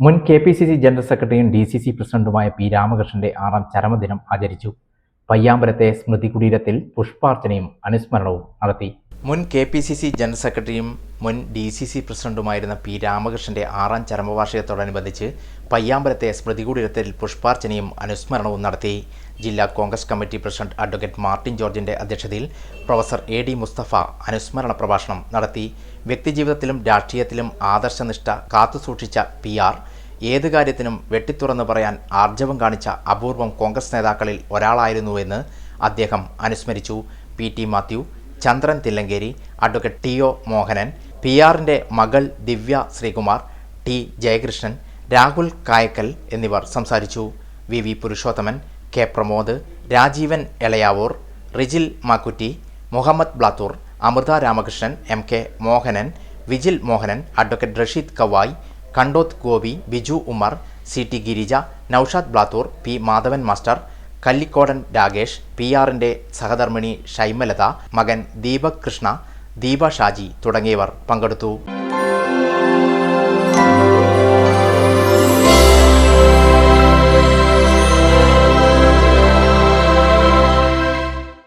മുൻ K P C C general സെക്രട്ടറിയും D C C പ്രസിഡന്റുമായ പി രാമകൃഷ്ണന്റെ ആറാം ചരമദിനം ആചരിച്ചു. പയ്യാമ്പലത്തെ സ്മൃതി കുടീരത്തിൽ പുഷ്പാർച്ചനയും അനുസ്മരണവും നടത്തി. മുൻ K P C C general സെക്രട്ടറിയും മുൻ ഡി സി സി പ്രസിഡന്റുമായിരുന്ന പി രാമകൃഷ്ണന്റെ ആറാം ചരമവാർഷികത്തോടനുബന്ധിച്ച് പയ്യാമ്പലത്തെ സ്മൃതി കുടീരത്തിൽ പുഷ്പാർച്ചനയും അനുസ്മരണവും നടത്തി. ജില്ലാ Congress committee president advocate Martin ജോർജിന്റെ അധ്യക്ഷതയിൽ പ്രൊഫസർ എ ഡി മുസ്തഫ അനുസ്മരണ പ്രഭാഷണം നടത്തി. വ്യക്തിജീവിതത്തിലും രാഷ്ട്രീയത്തിലും ആദർശനിഷ്ഠ കാത്തുസൂക്ഷിച്ച പി ആർ ഏത് കാര്യത്തിനും വെട്ടിത്തുറന്ന് പറയാൻ ആർജവം കാണിച്ച അപൂർവം കോൺഗ്രസ് നേതാക്കളിൽ ഒരാളായിരുന്നുവെന്ന് അദ്ദേഹം അനുസ്മരിച്ചു. P T Mathew Chandran Thillankeri advocate T O Mohanan P ആറിന്റെ മകൾ ദിവ്യ ശ്രീകുമാർ ടി ജയകൃഷ്ണൻ രാഹുൽ കായക്കൽ എന്നിവർ സംസാരിച്ചു. V V Purushothaman K Pramod Rajeevan Elayavoor Rijil Makkutty Muhammad Blathur Amrutha Ramakrishnan M K Mohanan Vijil Mohanan advocate Rasheed Kavayi Kandoth Gopi Biju Umar C T Girija Noushad Blathur P Madhavan master Kallikodan Ragesh P ആറിന്റെ സഹധർമ്മിണി ഷൈമലത മകൻ ദീപക് കൃഷ്ണ ദീപ ഷാജി തുടങ്ങിയവർ പങ്കെടുത്തു.